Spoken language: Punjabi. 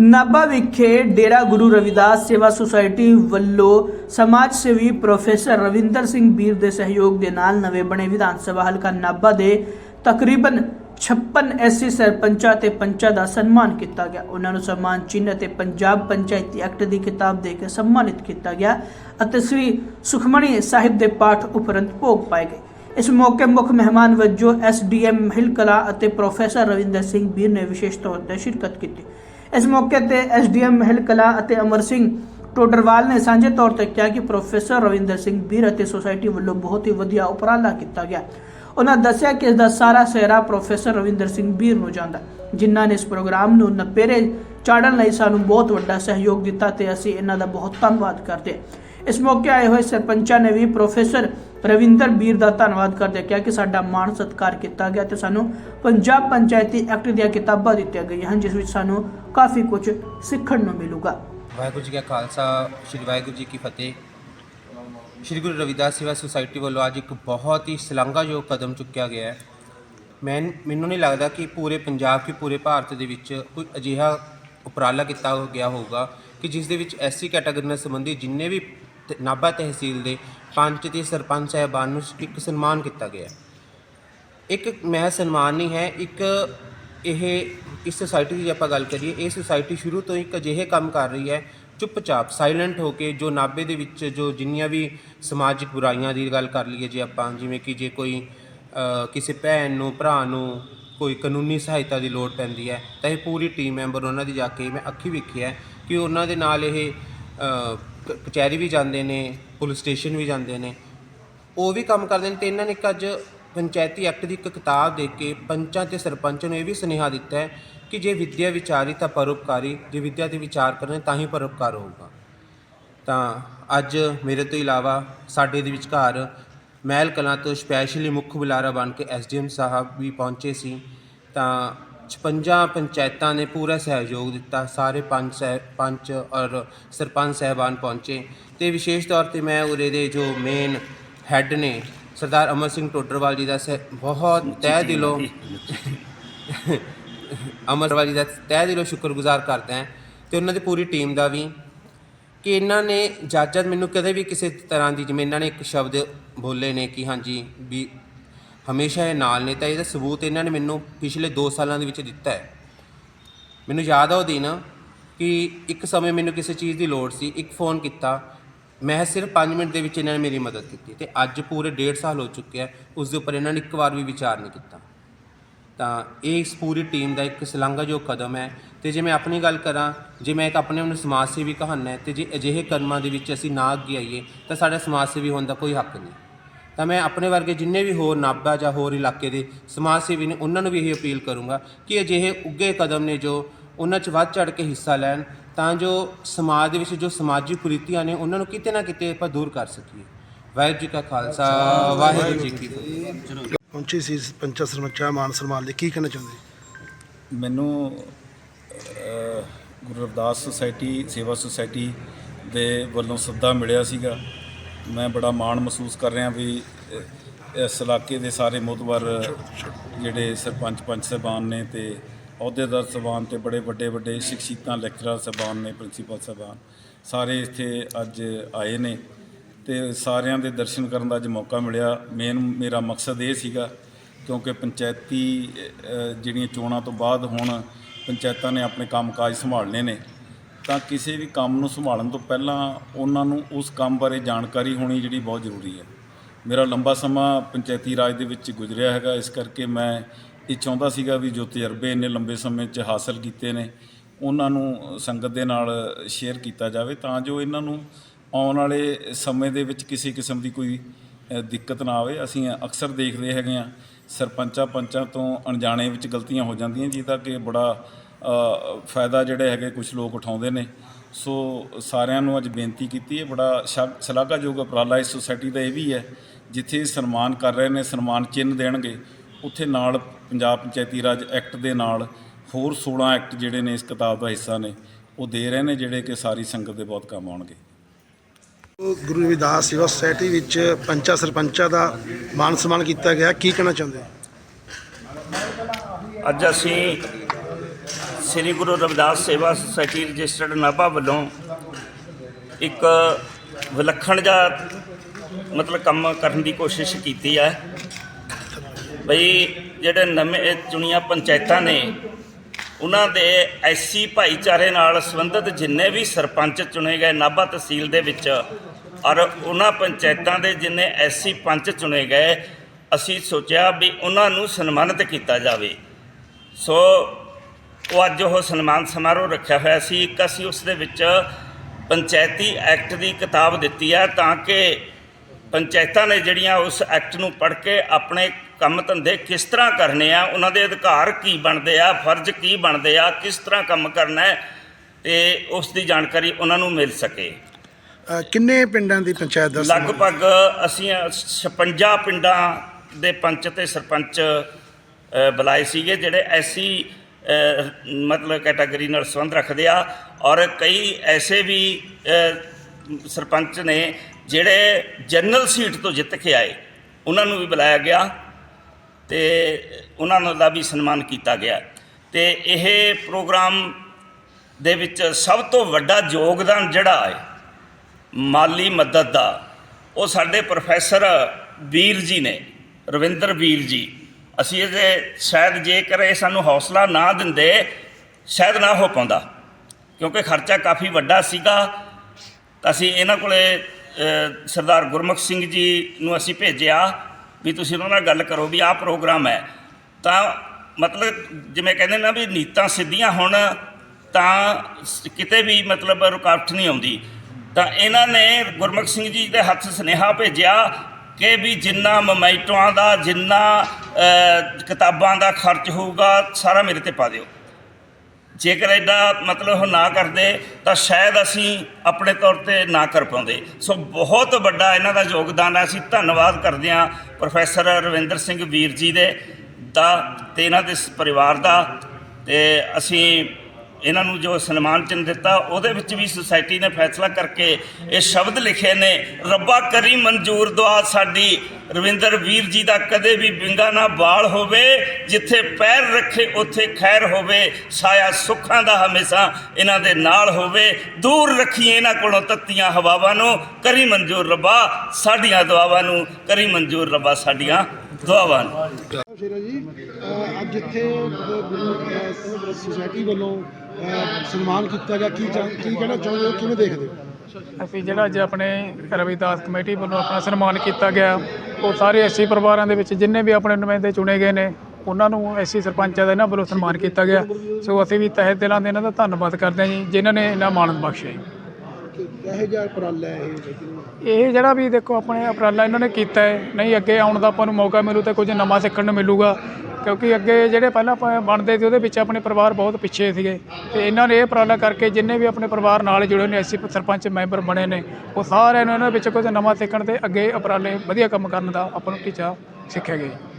ਨਾਭਾ ਵਿਖੇ ਡੇਰਾ ਗੁਰੂ ਰਵਿਦਾਸ ਸੇਵਾ ਸੁਸਾਇਟੀ ਵੱਲੋਂ ਸਮਾਜ ਸੇਵੀ ਪ੍ਰੋਫੈਸਰ ਰਵਿੰਦਰ ਸਿੰਘ ਬੀਰ ਦੇ ਸਹਿਯੋਗ ਦੇ ਨਾਲ ਨਵੇਂ ਬਣੇ ਵਿਧਾਨ ਸਭਾ ਹਲਕਾ ਨਾਭਾ ਦੇ ਤਕਰੀਬਨ 56 ਐਸਸੀ ਸਰਪੰਚਾਂ ਤੇ ਪੰਚਾਂ ਦਾ ਸਨਮਾਨ ਕੀਤਾ ਗਿਆ। ਉਹਨਾਂ ਨੂੰ ਸਨਮਾਨ ਚਿੰਨ੍ਹ ਅਤੇ ਪੰਜਾਬ ਪੰਚਾਇਤੀ ਐਕਟ ਦੀ ਕਿਤਾਬ ਦੇ ਕੇ ਸਨਮਾਨਿਤ ਕੀਤਾ ਗਿਆ ਅਤੇ ਸ੍ਰੀ ਸੁਖਮਣੀ ਸਾਹਿਬ ਦੇ ਪਾਠ ਉਪਰੰਤ ਭੋਗ ਪਾਏ ਗਏ। ਇਸ ਮੌਕੇ ਮੁੱਖ ਮਹਿਮਾਨ ਵਜੋਂ ਐਸਡੀਐਮ ਮਹਿਲ ਕਲਾ ਅਤੇ ਪ੍ਰੋਫੈਸਰ ਰਵਿੰਦਰ ਸਿੰਘ ਬੀਰ ਨੇ ਵਿਸ਼ੇਸ਼ ਤੌਰ ਤੇ ਸ਼ਿਰਕਤ ਕੀਤੀ। ਇਸ ਮੌਕੇ ਤੇ ਐਸਡੀਐਮ ਮਹਿਲ ਕਲਾ ਅਤੇ ਅਮਰ ਸਿੰਘ ਟੋਡਰਵਾਲ ਨੇ ਸਾਂਝੇ ਤੌਰ ਤੇ ਕਿਹਾ ਕਿ ਪ੍ਰੋਫੈਸਰ ਰਵਿੰਦਰ ਸਿੰਘ ਬੀਰ ਅਤੇ ਸੁਸਾਇਟੀ ਵੱਲੋਂ ਬਹੁਤ ਹੀ ਵਧੀਆ ਉਪਰਾਲਾ ਕੀਤਾ ਗਿਆ। ਉਹਨਾਂ ਦੱਸਿਆ ਕਿ ਇਸ ਦਾ ਸਾਰਾ ਸਿਹਰਾ ਪ੍ਰੋਫੈਸਰ ਰਵਿੰਦਰ ਸਿੰਘ ਬੀਰ ਨੂੰ ਜਾਂਦਾ। ਜਿਨ੍ਹਾਂ ਨੇ ਇਸ ਪ੍ਰੋਗਰਾਮ ਨੂੰ ਨਪੇਰੇ ਚਾੜਨ ਲਈ ਸਾਨੂੰ ਬਹੁਤ ਵੱਡਾ ਸਹਿਯੋਗ ਦਿੱਤਾ ਤੇ ਅਸੀਂ ਇਹਨਾਂ ਦਾ ਬਹੁਤ ਧੰਨਵਾਦ ਕਰਦੇ ਹਾਂ। ਇਸ ਮੌਕੇ ਆਏ ਹੋਏ ਸਰਪੰਚਾਂ ਨੇ ਵੀ ਪ੍ਰੋਫੈਸਰ ਰਵਿੰਦਰ ਬੀਰ ਦਾ ਧੰਨਵਾਦ ਕਰਦੇ ਕਿਹਾ ਕਿ ਸਾਡਾ ਮਾਣ ਸਤਿਕਾਰ ਕੀਤਾ ਗਿਆ ਤੇ ਸਾਨੂੰ ਪੰਜਾਬ ਪੰਚਾਇਤੀ ਐਕਟ ਦੀਆਂ ਕਿਤਾਬਾਂ ਦਿੱਤੀਆਂ ਗਈਆਂ ਹਨ, ਜਿਸ ਵਿੱਚ ਸਾਨੂੰ ਕਾਫੀ ਕੁਝ ਸਿੱਖਣ ਨੂੰ ਮਿਲੂਗਾ। ਵਾਹਿਗੁਰੂ ਜੀ ਕਾ ਖਾਲਸਾ, ਸ੍ਰੀ ਵਾਹਿਗੁਰੂ ਜੀ ਕੀ ਫਤਿਹ। ਸ੍ਰੀ ਗੁਰੂ ਰਵਿਦਾਸ ਸੇਵਾ ਸੁਸਾਇਟੀ ਵੱਲੋਂ ਅੱਜ ਇੱਕ ਬਹੁਤ ਹੀ ਸ਼ਲਾਘਾਯੋਗ ਕਦਮ ਚੁੱਕਿਆ ਗਿਆ ਹੈ। ਮੈਂ ਮੈਨੂੰ ਨਹੀਂ ਲੱਗਦਾ ਕਿ ਪੂਰੇ ਪੰਜਾਬ ਕਿ ਪੂਰੇ ਭਾਰਤ ਦੇ ਵਿੱਚ ਕੋਈ ਅਜਿਹਾ ਉਪਰਾਲਾ ਕੀਤਾ ਗਿਆ ਹੋਊਗਾ ਕਿ ਜਿਸ ਦੇ ਵਿੱਚ ਐਸਸੀ ਕੈਟਾਗਰੀ ਨਾਲ ਸੰਬੰਧਿਤ ਜਿੰਨੇ ਵੀ ਨਾਭਾ ਤਹਿਸੀਲ ਦੇ ਪੰਚ ਤੇ ਸਰਪੰਚ ਸਾਹਿਬਾਨ ਨੂੰ ਇੱਕ ਸਨਮਾਨ ਕੀਤਾ ਗਿਆ। ਇੱਕ ਮੈਂ ਸਨਮਾਨ ਨਹੀਂ ਹੈ, ਇੱਕ ਇਹ, ਇਸ ਸੁਸਾਇਟੀ ਦੀ ਜੇ ਆਪਾਂ ਗੱਲ ਕਰੀਏ, ਇਹ ਸੁਸਾਇਟੀ ਸ਼ੁਰੂ ਤੋਂ ਇੱਕ ਅਜਿਹੇ ਕੰਮ ਕਰ ਰਹੀ ਹੈ, ਚੁੱਪਚਾਪ ਸਾਇਲੈਂਟ ਹੋ ਕੇ, ਜੋ ਨਾਭੇ ਦੇ ਵਿੱਚ, ਜੋ ਜਿੰਨੀਆਂ ਵੀ ਸਮਾਜਿਕ ਬੁਰਾਈਆਂ ਦੀ ਗੱਲ ਕਰ ਲਈਏ, ਜੇ ਆਪਾਂ ਜਿਵੇਂ ਕਿ ਜੇ ਕੋਈ ਕਿਸੇ ਭੈਣ ਨੂੰ, ਭਰਾ ਨੂੰ ਕੋਈ ਕਾਨੂੰਨੀ ਸਹਾਇਤਾ ਦੀ ਲੋੜ ਪੈਂਦੀ ਹੈ, ਤਾਂ ਇਹ ਪੂਰੀ ਟੀਮ ਮੈਂਬਰ ਉਹਨਾਂ ਦੀ ਜਾ ਕੇ, ਮੈਂ ਅੱਖੀ ਵੇਖਿਆ ਹੈ ਕਿ ਉਹਨਾਂ ਦੇ ਨਾਲ ਇਹ ਕ- ਕਚਹਿਰੀ ਵੀ ਜਾਂਦੇ ਨੇ, ਪੁਲਿਸ ਸਟੇਸ਼ਨ ਵੀ ਜਾਂਦੇ ਨੇ। ਉਹ ਵੀ ਕੰਮ ਕਰਦੇ ਨੇ ਤੇ ਇਹਨਾਂ ਨੇ ਇੱਕ ਅੱਜ ਪੰਚਾਇਤੀ ਐਕਟ ਦੀ ਇੱਕ ਕਿਤਾਬ ਦੇ ਕੇ ਪੰਚਾਂ ਤੇ ਸਰਪੰਚਾਂ ਨੂੰ ਇਹ ਵੀ ਸੁਨੇਹਾ ਦਿੱਤਾ ਹੈ ਕਿ ਜੇ ਵਿਦਿਆ ਵਿਚਾਰੀ ਤਾਂ ਪਰਉਪਕਾਰੀ, ਜੇ ਵਿਦਿਆ ਤੇ ਵਿਚਾਰ ਕਰਨ ਤਾਂ ਹੀ ਪਰਉਪਕਾਰ ਹੋਊਗਾ। ਤਾਂ ਅੱਜ ਮੇਰੇ ਤੋਂ ਇਲਾਵਾ ਸਾਡੇ ਦੇ ਵਿਚਕਾਰ ਮਹਿਲ ਕਲਾਂ ਤੋਂ ਸਪੈਸ਼ਲੀ ਮੁੱਖ ਬੁਲਾਰਾ ਬਣ ਕੇ ਐਸਡੀਐਮ ਸਾਹਿਬ ਵੀ ਪਹੁੰਚੇ ਸੀ। ਤਾਂ 56 ਪੰਚਾਇਤਾਂ ਨੇ ਪੂਰਾ ਸਹਿਯੋਗ ਦਿੱਤਾ। ਸਾਰੇ ਪੰਚ ਸਹਿ ਪੰਚ ਔਰ ਸਰਪੰਚ ਸਹਿਬਾਨ ਪਹੁੰਚੇ। ਤੇ ਵਿਸ਼ੇਸ਼ ਤੌਰ ਤੇ ਮੈਂ ਉਰੇ ਦੇ ਜੋ ਮੇਨ ਹੈੱਡ ਨੇ ਸਰਦਾਰ ਅਮਰ ਸਿੰਘ ਟੋਡਰਵਾਲ ਜੀ ਦਾ ਸਹਿ- ਬਹੁਤ ਤਹਿ ਦਿਲੋਂ ਅਮਰਵਾਲ ਜੀ ਦਾ ਤਹਿ ਦਿਲੋਂ ਸ਼ੁਕਰਗੁਜ਼ਾਰ ਕਰਦਾ ਹਾਂ ਤੇ ਉਹਨਾਂ ਦੀ ਪੂਰੀ ਟੀਮ ਦਾ ਵੀ ਕਿ ਇਹਨਾਂ ਨੇ ਜਾਜਤ ਮੈਨੂੰ ਕਦੇ ਵੀ ਕਿਸੇ ਤਰ੍ਹਾਂ ਦੀ ਜਿਵੇਂ ਇਹਨਾਂ ਨੇ ਇੱਕ ਸ਼ਬਦ ਬੋਲੇ ਨੇ ਕਿ ਹਾਂਜੀ ਵੀ ਹਮੇਸ਼ਾ ਇਹ ਨਾਲ ਨੇ ਤਾਂ ਇਹਦਾ ਸਬੂਤ ਇਹਨਾਂ ਨੇ ਮੈਨੂੰ ਪਿਛਲੇ 2 ਸਾਲਾਂ ਦੇ ਵਿੱਚ ਦਿੱਤਾ ਹੈ। ਮੈਨੂੰ ਯਾਦ ਆ ਉਹ ਦਿਨ ਕਿ ਇੱਕ ਸਮੇਂ ਮੈਨੂੰ ਕਿਸੇ ਚੀਜ਼ ਦੀ ਲੋੜ ਸੀ, ਇੱਕ ਫੋਨ ਕੀਤਾ। ਮੈਂ ਸਿਰਫ 5 ਮਿੰਟ ਦੇ ਵਿੱਚ ਇਹਨਾਂ ਨੇ ਮੇਰੀ ਮਦਦ ਕੀਤੀ ਤੇ ਅੱਜ ਪੂਰੇ 1.5 ਸਾਲ ਹੋ ਚੁੱਕੇ ਆ ਉਸ ਦੇ ਉੱਪਰ ਇਹਨਾਂ ਨੇ ਇੱਕ ਵਾਰ ਵੀ ਵਿਚਾਰ ਨਹੀਂ ਕੀਤਾ। ਤਾਂ ਇਹ ਇਸ ਪੂਰੀ ਟੀਮ ਦਾ ਇੱਕ ਸ਼ਲਾਘਾਯੋਗ ਕਦਮ ਹੈ ਤੇ ਜੇ ਮੈਂ ਆਪਣੀ ਗੱਲ ਕਰਾਂ, ਜੇ ਮੈਂ ਇੱਕ ਆਪਣੇ ਆਪ ਨੂੰ ਸਮਾਜ ਸੇਵੀ ਕਹਾਣਾ ਹੈ ਤੇ ਜੇ ਅਜਿਹੇ ਕਰਮਾਂ ਦੇ ਵਿੱਚ ਅਸੀਂ ਨਾ ਅੱਗੇ ਆਈਏ, ਤਾਂ ਸਾਡਾ ਸਮਾਜ ਸੇਵੀ ਹੋਣ ਦਾ ਕੋਈ ਹੱਕ ਨਹੀਂ। ਤਾਂ ਮੈਂ ਆਪਣੇ ਵਰਗੇ ਜਿੰਨੇ ਵੀ ਹੋਰ ਨਾਭਾ ਜਾਂ ਹੋਰ ਇਲਾਕੇ ਦੇ ਸਮਾਜ ਸੇਵੀ ਨੇ ਉਹਨਾਂ ਨੂੰ ਵੀ ਇਹ ਅਪੀਲ ਕਰੂੰਗਾ ਕਿ ਅਜਿਹੇ ਉੱਗੇ ਕਦਮ ਨੇ ਜੋ ਉਹਨਾਂ 'ਚ ਵੱਧ ਚੜ ਕੇ ਹਿੱਸਾ ਲੈਣ ਤਾਂ ਜੋ ਸਮਾਜ ਦੇ ਵਿੱਚ ਜੋ ਸਮਾਜਿਕ ਕੁਰੀਤੀਆਂ ਨੇ ਉਹਨਾਂ ਨੂੰ ਕਿਤੇ ਨਾ ਕਿਤੇ ਆਪਾਂ ਦੂਰ ਕਰ ਸਕੀਏ। ਵਾਹਿਗੁਰੂ ਜੀ ਕਾ ਖਾਲਸਾ ਵਾਹਿਗੁਰੂ ਜੀ ਕੀ ਫਤਿਹ। ਪਹੁੰਚੀ ਸੀ ਪੰਚਾਇਤ ਸਰਪੰਚਾਂ ਮਾਨ ਸਨਮਾਨ ਲਈ ਕੀ ਕਹਿਣਾ ਚਾਹੁੰਦੇ? ਮੈਨੂੰ ਗੁਰੂ ਰਵਿਦਾਸ ਸੁਸਾਇਟੀ ਸੇਵਾ ਸੁਸਾਇਟੀ ਦੇ ਵੱਲੋਂ ਸੱਦਾ ਮਿਲਿਆ ਸੀਗਾ। ਮੈਂ ਬੜਾ ਮਾਣ ਮਹਿਸੂਸ ਕਰ ਰਿਹਾ ਵੀ ਇਸ ਇਲਾਕੇ ਦੇ ਸਾਰੇ ਮੋਤਬਰ ਜਿਹੜੇ ਸਰਪੰਚ ਪੰਚ ਸਾਹਿਬਾਨ ਨੇ ਤੇ ਅਹੁਦੇਦਾਰ ਸਾਹਿਬਾਨ ਤੇ ਬੜੇ ਵੱਡੇ ਵੱਡੇ ਸ਼ਖਸੀਅਤਾਂ, ਲੈਕਚਰਰ ਸਾਹਿਬਾਨ ਨੇ, ਪ੍ਰਿੰਸੀਪਲ ਸਾਹਿਬਾਨ, ਸਾਰੇ ਇੱਥੇ ਅੱਜ ਆਏ ਨੇ ਤੇ ਸਾਰਿਆਂ ਦੇ ਦਰਸ਼ਨ ਕਰਨ ਦਾ ਅੱਜ ਮੌਕਾ ਮਿਲਿਆ। ਮੇਨ ਮੇਰਾ ਮਕਸਦ ਇਹ ਸੀਗਾ ਕਿਉਂਕਿ ਪੰਚਾਇਤੀ ਜਿਹੜੀਆਂ ਚੋਣਾਂ ਤੋਂ ਬਾਅਦ ਹੁਣ ਪੰਚਾਇਤਾਂ ਨੇ ਆਪਣੇ ਕੰਮਕਾਜ ਸੰਭਾਲਣੇ ਨੇ। ਤਾਂ ਕਿਸੇ ਵੀ ਕੰਮ ਨੂੰ ਸੰਭਾਲਣ ਤੋਂ ਪਹਿਲਾਂ ਉਹਨਾਂ ਨੂੰ ਉਸ ਕੰਮ ਬਾਰੇ ਜਾਣਕਾਰੀ ਹੋਣੀ ਜਿਹੜੀ ਬਹੁਤ ਜ਼ਰੂਰੀ ਹੈ। ਮੇਰਾ ਲੰਬਾ ਸਮਾਂ ਪੰਚਾਇਤੀ ਰਾਜ ਦੇ ਵਿੱਚ ਗੁਜ਼ਰਿਆ ਹੈਗਾ, ਇਸ ਕਰਕੇ ਮੈਂ ਇਹ ਚਾਹੁੰਦਾ ਸੀਗਾ ਵੀ ਜੋ ਤਜਰਬੇ ਇੰਨੇ ਲੰਬੇ ਸਮੇਂ 'ਚ ਹਾਸਲ ਕੀਤੇ ਨੇ, ਉਹਨਾਂ ਨੂੰ ਸੰਗਤ ਦੇ ਨਾਲ ਸ਼ੇਅਰ ਕੀਤਾ ਜਾਵੇ ਤਾਂ ਜੋ ਇਹਨਾਂ ਨੂੰ ਆਉਣ ਵਾਲੇ ਸਮੇਂ ਦੇ ਵਿੱਚ ਕਿਸੇ ਕਿਸਮ ਦੀ ਕੋਈ ਦਿੱਕਤ ਨਾ ਆਵੇ। ਅਸੀਂ ਅਕਸਰ ਦੇਖਦੇ ਹੈਗੇ ਆ ਸਰਪੰਚਾਂ ਪੰਚਾਂ ਤੋਂ ਅਣਜਾਣੇ ਵਿੱਚ ਗਲਤੀਆਂ ਹੋ ਜਾਂਦੀਆਂ, ਜਿਹਦਾ ਕਿ ਬੜਾ ਫਾਇਦਾ ਜਿਹੜੇ ਹੈਗੇ ਕੁਝ ਲੋਕ ਉਠਾਉਂਦੇ ਨੇ। ਸੋ ਸਾਰਿਆਂ ਨੂੰ ਅੱਜ ਬੇਨਤੀ ਕੀਤੀ ਹੈ ਬੜਾ ਸ਼ਲਾਘਾਯੋਗ ਉਪਰਾਲਾ ਇਸ ਸੁਸਾਇਟੀ ਦਾ ਇਹ ਵੀ ਹੈ ਜਿੱਥੇ ਸਨਮਾਨ ਕਰ ਰਹੇ ਨੇ ਸਨਮਾਨ ਚਿੰਨ੍ਹ ਦੇਣਗੇ ਉੱਥੇ ਨਾਲ ਪੰਜਾਬ ਪੰਚਾਇਤੀ ਰਾਜ ਐਕਟ ਦੇ ਨਾਲ ਹੋਰ 16 ਐਕਟ ਜਿਹੜੇ ਨੇ ਇਸ ਕਿਤਾਬ ਦਾ ਹਿੱਸਾ ਨੇ ਉਹ ਦੇ ਰਹੇ ਨੇ ਜਿਹੜੇ ਕਿ ਸਾਰੀ ਸੰਗਤ ਦੇ ਬਹੁਤ ਕੰਮ ਆਉਣਗੇ। ਗੁਰੂ ਰਵਿਦਾਸ ਸੇਵਾ ਸੁਸਾਇਟੀ ਵਿੱਚ ਪੰਚਾਂ ਸਰਪੰਚਾਂ ਦਾ ਮਾਨ ਸਨਮਾਨ ਕੀਤਾ ਗਿਆ ਕੀ ਕਹਿਣਾ ਚਾਹੁੰਦੇ ਅੱਜ ਅਸੀਂ ਸ੍ਰੀ ਗੁਰੂ ਰਵਿਦਾਸ ਸੇਵਾ ਸੁਸਾਇਟੀ ਰਜਿਸਟਰਡ ਨਾਭਾ ਵੱਲੋਂ ਇੱਕ ਵਿਲੱਖਣ ਜਿਹਾ ਮਤਲਬ ਕੰਮ ਕਰਨ ਦੀ ਕੋਸ਼ਿਸ਼ ਕੀਤੀ ਹੈ। ਬਈ ਜਿਹੜੇ ਨਵੇਂ ਚੁਣੀਆਂ ਪੰਚਾਇਤਾਂ ਨੇ, ਉਹਨਾਂ ਦੇ ਐਸੀ ਭਾਈਚਾਰੇ ਨਾਲ ਸੰਬੰਧਿਤ ਜਿੰਨੇ ਵੀ ਸਰਪੰਚ ਚੁਣੇ ਗਏ ਨਾਭਾ ਤਹਿਸੀਲ ਦੇ ਵਿੱਚ, ਔਰ ਉਹਨਾਂ ਪੰਚਾਇਤਾਂ ਦੇ ਜਿੰਨੇ ਐਸੀ ਪੰਚ ਚੁਣੇ ਗਏ, ਅਸੀਂ ਸੋਚਿਆ ਵੀ ਉਹਨਾਂ ਨੂੰ ਸਨਮਾਨਿਤ ਕੀਤਾ ਜਾਵੇ। ਸੋ ਉਹ ਅੱਜ ਉਹ ਸਨਮਾਨ ਸਮਾਰੋਹ ਰੱਖਿਆ ਹੋਇਆ ਸੀ ਇੱਕ ਅਸੀਂ ਉਸ ਦੇ ਵਿੱਚ ਪੰਚਾਇਤੀ ਐਕਟ ਦੀ ਕਿਤਾਬ ਦਿੱਤੀ ਹੈ ਤਾਂ ਕਿ ਪੰਚਾਇਤਾਂ ਨੇ ਜਿਹੜੀਆਂ ਉਸ ਐਕਟ ਨੂੰ ਪੜ੍ਹ ਕੇ ਆਪਣੇ ਕੰਮ ਧੰਦੇ ਕਿਸ ਤਰ੍ਹਾਂ ਕਰਨੇ ਆ ਉਹਨਾਂ ਦੇ ਅਧਿਕਾਰ ਕੀ ਬਣਦੇ ਆ ਫਰਜ਼ ਕੀ ਬਣਦੇ ਆ ਕਿਸ ਤਰ੍ਹਾਂ ਕੰਮ ਕਰਨਾ ਹੈ ਤੇ ਉਸ ਦੀ ਜਾਣਕਾਰੀ ਉਹਨਾਂ ਨੂੰ ਮਿਲ ਸਕੇ ਕਿੰਨੇ ਪਿੰਡਾਂ ਦੀ ਪੰਚਾਇਤ ਦਾ? ਲਗਭਗ ਅਸੀਂ 56 ਪਿੰਡਾਂ ਦੇ ਪੰਚ ਤੇ ਸਰਪੰਚ ਬੁਲਾਏ ਸੀਗੇ ਜਿਹੜੇ ਐਸੀ ਮਤਲਬ ਕੈਟਾਗਰੀ ਨਾਲ ਸੰਬੰਧ ਰੱਖਦੇ ਆ ਔਰ ਕਈ ਐਸੇ ਵੀ ਸਰਪੰਚ ਨੇ ਜਿਹੜੇ ਜਨਰਲ ਸੀਟ ਤੋਂ ਜਿੱਤ ਕੇ ਆਏ, ਉਹਨਾਂ ਨੂੰ ਵੀ ਬੁਲਾਇਆ ਗਿਆ ਤੇ ਉਹਨਾਂ ਨੂੰ ਦਾ ਵੀ ਸਨਮਾਨ ਕੀਤਾ ਗਿਆ। ਤੇ ਇਹ ਪ੍ਰੋਗਰਾਮ ਦੇ ਵਿੱਚ ਸਭ ਤੋਂ ਵੱਡਾ ਯੋਗਦਾਨ ਜਿਹੜਾ ਹੈ, ਮਾਲੀ ਮਦਦ ਦਾ, ਉਹ ਸਾਡੇ ਪ੍ਰੋਫੈਸਰ ਵੀਰ ਜੀ ਨੇ, ਰਵਿੰਦਰ ਵੀਰ ਜੀ ਅਸੀਂ ਇਹਦੇ ਸ਼ਾਇਦ ਜੇਕਰ ਇਹ ਸਾਨੂੰ ਹੌਸਲਾ ਨਾ ਦਿੰਦੇ, ਸ਼ਾਇਦ ਨਾ ਹੋ ਪਾਉਂਦਾ। ਕਿਉਂਕਿ ਖਰਚਾ ਕਾਫੀ ਵੱਡਾ ਸੀਗਾ। ਤਾਂ ਅਸੀਂ ਇਹਨਾਂ ਕੋਲੇ ਸਰਦਾਰ ਗੁਰਮੁਖ ਸਿੰਘ ਜੀ ਨੂੰ ਅਸੀਂ ਭੇਜਿਆ ਵੀ ਤੁਸੀਂ ਉਹਨਾਂ ਨਾਲ ਗੱਲ ਕਰੋ ਵੀ ਆਹ ਪ੍ਰੋਗਰਾਮ ਹੈ। ਤਾਂ ਮਤਲਬ ਜਿਵੇਂ ਕਹਿੰਦੇ ਨਾ ਵੀ ਨੀਤਾਂ ਸਿੱਧੀਆਂ ਹੋਣ, ਤਾਂ ਕਿਤੇ ਵੀ ਮਤਲਬ ਰੁਕਾਵਟ ਨਹੀਂ ਆਉਂਦੀ। ਤਾਂ ਇਹਨਾਂ ਨੇ ਗੁਰਮੁਖ ਸਿੰਘ ਜੀ ਦੇ ਹੱਥ ਸੁਨੇਹਾ ਭੇਜਿਆ ਕਿ ਵੀ ਜਿੰਨਾ ਮੋਮੈਂਟੋਆਂ ਦਾ, ਜਿੰਨਾ ਕਿਤਾਬਾਂ ਦਾ ਖਰਚ ਹੋਊਗਾ, ਸਾਰਾ ਮੇਰੇ ਤੇ ਪਾ ਦਿਓ। ਜੇਕਰ ਐਡਾ ਮਤਲਬ ਉਹ ਨਾ ਕਰਦੇ, ਤਾਂ ਸ਼ਾਇਦ ਅਸੀਂ ਆਪਣੇ ਤੌਰ ਤੇ ਨਾ ਕਰ ਪਾਉਂਦੇ। ਸੋ ਬਹੁਤ ਵੱਡਾ ਇਹਨਾਂ ਦਾ ਯੋਗਦਾਨ ਹੈ। ਅਸੀਂ ਧੰਨਵਾਦ ਕਰਦੇ ਹਾਂ ਪ੍ਰੋਫੈਸਰ ਰਵਿੰਦਰ ਸਿੰਘ ਵੀਰ ਜੀ ਦੇ, ਦਾ ਤੇ ਇਹਨਾਂ ਦੇ ਪਰਿਵਾਰ ਦਾ। ਤੇ ਅਸੀਂ ਇਹਨਾਂ ਨੂੰ ਜੋ ਸਨਮਾਨ ਚਿੰਨ੍ਹ ਦਿੱਤਾ, ਉਹਦੇ ਵਿੱਚ ਵੀ ਸੁਸਾਇਟੀ ਨੇ ਫੈਸਲਾ ਕਰਕੇ ਇਹ ਸ਼ਬਦ ਲਿਖੇ ਨੇ, ਰੱਬਾ ਕਰੀ ਮਨਜ਼ੂਰ ਦੁਆ ਸਾਡੀ, ਰਵਿੰਦਰ ਵੀਰ ਜੀ ਦਾ ਕਦੇ ਵੀ ਵਿੰਗਾ ਨਾ ਬਾਲ ਹੋਵੇ, ਜਿੱਥੇ ਪੈਰ ਰੱਖੇ ਉੱਥੇ ਖੈਰ ਹੋਵੇ, ਸਾਇਆ ਸੁੱਖਾਂ ਦਾ ਹਮੇਸ਼ਾ ਇਹਨਾਂ ਦੇ ਨਾਲ ਹੋਵੇ, ਦੂਰ ਰੱਖੀਏ ਇਹਨਾਂ ਕੋਲੋਂ ਤੱਤੀਆਂ ਹਵਾਵਾਂ ਨੂੰ, ਕਰੀ ਮਨਜ਼ੂਰ ਰੱਬਾ ਸਾਡੀਆਂ ਦੁਆਵਾਂ ਨੂੰ, ਕਰੀ ਮਨਜ਼ੂਰ ਰੱਬਾ ਸਾਡੀਆਂ ਦੁਆਵਾਂ ਨੂੰ। ਸ਼ੇਰਾ ਜੀ ਅੱਜ ਇੱਥੇ ਸੁਸਾਇਟੀ ਵੱਲੋਂ ਸਨਮਾਨ ਕੀਤਾ ਗਿਆ। ਕੀ ਚਾਹ- ਕੀ ਕਹਿਣਾ ਚਾਹੁੰਦੇ ਹੋ ਕਿਵੇਂ ਦੇਖਦੇ ਹੋ? ਅਸੀਂ ਜਿਹੜਾ ਅੱਜ ਆਪਣੇ ਰਵਿਦਾਸ ਕਮੇਟੀ ਵੱਲੋਂ ਆਪਣਾ ਸਨਮਾਨ ਕੀਤਾ ਗਿਆ, ਉਹ ਸਾਰੇ ਐਸੀ ਪਰਿਵਾਰਾਂ ਦੇ ਵਿੱਚ ਜਿੰਨੇ ਵੀ ਆਪਣੇ ਨੁਮਾਇੰਦੇ ਚੁਣੇ ਗਏ ਨੇ, ਉਹਨਾਂ ਨੂੰ ਐਸੀ ਸਰਪੰਚਾਂ ਦਾ ਇਹਨਾਂ ਵੱਲੋਂ ਸਨਮਾਨ ਕੀਤਾ ਗਿਆ। ਸੋ ਅਸੀਂ ਵੀ ਤਹਿ ਦਿਲਾਂ ਦੇ ਇਹਨਾਂ ਦਾ ਧੰਨਵਾਦ ਕਰਦੇ ਹਾਂ ਜੀ, ਜਿਨ੍ਹਾਂ ਨੇ ਇਹਨਾਂ ਮਾਣਤ ਬਖਸ਼ਿਆ ਜੀ। ਕਿਹੋ ਜਿਹਾ ਉਪਰਾਲਾ ਹੈ ਇਹ ਇਹ ਜਿਹੜਾ ਵੀ ਦੇਖੋ ਆਪਣੇ ਉਪਰਾਲਾ ਇਹਨਾਂ ਨੇ ਕੀਤਾ ਹੈ, ਨਹੀਂ ਅੱਗੇ ਆਉਣ ਦਾ ਆਪਾਂ ਨੂੰ ਮੌਕਾ ਮਿਲੂ ਤੇ ਕੁਝ ਨਵਾਂ ਸਿੱਖਣ ਨੂੰ ਮਿਲੂਗਾ, ਕਿਉਂਕਿ ਅੱਗੇ ਜਿਹੜੇ ਪਹਿਲਾਂ ਆਪਾਂ ਬਣਦੇ ਸੀ ਉਹਦੇ ਵਿੱਚ ਆਪਣੇ ਪਰਿਵਾਰ ਬਹੁਤ ਪਿੱਛੇ ਸੀਗੇ, ਤੇ ਇਹਨਾਂ ਨੇ ਇਹ ਉਪਰਾਲਾ ਕਰਕੇ ਜਿੰਨੇ ਵੀ ਆਪਣੇ ਪਰਿਵਾਰ ਨਾਲ ਜੁੜੇ ਨੇ ਐਸੀ ਸਰਪੰਚ ਮੈਂਬਰ ਬਣੇ ਨੇ, ਉਹ ਸਾਰਿਆਂ ਨੂੰ ਇਹਨਾਂ ਵਿੱਚ ਕੁਝ ਨਵਾਂ ਸਿੱਖਣ ਤੇ ਅੱਗੇ ਉਪਰਾਲੇ ਵਧੀਆ ਕੰਮ ਕਰਨ ਦਾ ਆਪਾਂ ਨੂੰ ਟੀਚਾ ਸਿੱਖਿਆ ਗਿਆ।